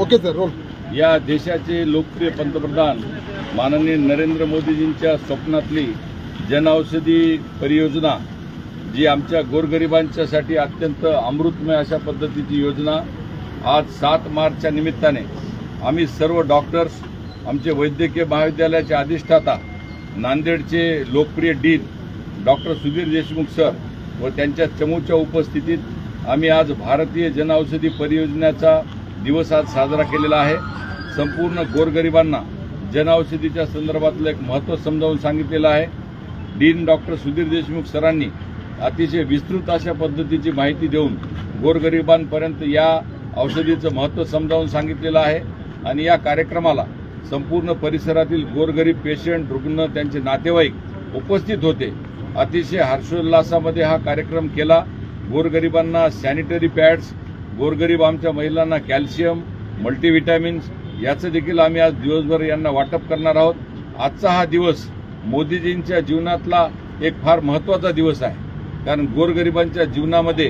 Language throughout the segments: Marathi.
Okay sir role. या देशाचे लोकप्रिय पंतप्रधान माननीय नरेंद्र मोदीजींच्या स्वप्नातली जनऔषधी परियोजना जी आमच्या गोरगरिबांच्यासाठी अत्यंत अमृतमय अशा पद्धतीची योजना आज सात मार्चच्या निमित्ताने आम्ही सर्व डॉक्टर्स आमचे वैद्यकीय महाविद्यालयाचे अधिष्ठाता नांदेडचे लोकप्रिय dean doctor Sudhir Deshmukh sir व त्यांच्या चमूच्या उपस्थितीत आम्ही आज भारतीय जनऔषधी परियोजनेचा दिवस आज साजरा केलेला आहे. संपूर्ण गोरगरिबांना जनऔषधीच्या संदर्भातलं एक महत्त्व समजावून सांगितलेलं आहे. डीन डॉक्टर सुधीर देशमुख सरांनी अतिशय विस्तृत अशा पद्धतीची माहिती देऊन गोरगरिबांपर्यंत या औषधीचं महत्त्व समजावून सांगितलेलं आहे. आणि या कार्यक्रमाला संपूर्ण परिसरातील गोरगरीब पेशंट रुग्ण त्यांचे नातेवाईक उपस्थित होते. अतिशय हर्षोल्लासामध्ये हा कार्यक्रम केला. गोरगरिबांना सॅनिटरी पॅड्स गोरगरीब आमच्या महिलांना कॅल्शियम मल्टीव्हिटॅमिन्स याचं देखील आम्ही आज दिवसभर यांना वाटप करणार आहोत. आजचा हा दिवस मोदीजींच्या जीवनातला एक फार महत्त्वाचा दिवस आहे. कारण गोरगरिबांच्या जीवनामध्ये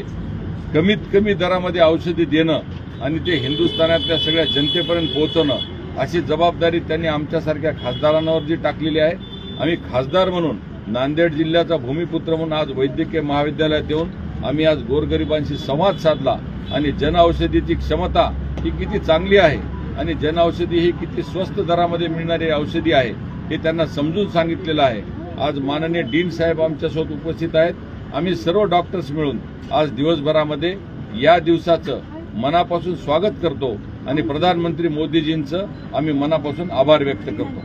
कमीत कमी दरामध्ये औषधी देणं आणि ते हिंदुस्थानातल्या सगळ्या जनतेपर्यंत पोहोचवणं अशी जबाबदारी त्यांनी आमच्यासारख्या खासदारांवर जी टाकलेली आहे. आम्ही खासदार म्हणून नांदेड जिल्ह्याचा भूमिपुत्र म्हणून आज वैद्यकीय महाविद्यालयात येऊन आम्ही आज गोरगरिबांशी संवाद साधला. आणि जनऔषधीची क्षमता ही किती चांगली आहे आणि जनऔषधी ही किती स्वस्त दरामध्ये मिळणारी औषधी आहे हे त्यांना समजून सांगितलेलं आहे. आज माननीय डीन साहेब आमच्यासोबत उपस्थित आहेत. आम्ही सर्व डॉक्टर्स मिळून आज दिवसभरामध्ये या दिवसाचं मनापासून स्वागत करतो आणि प्रधानमंत्री मोदीजींचं आम्ही मनापासून आभार व्यक्त करतो.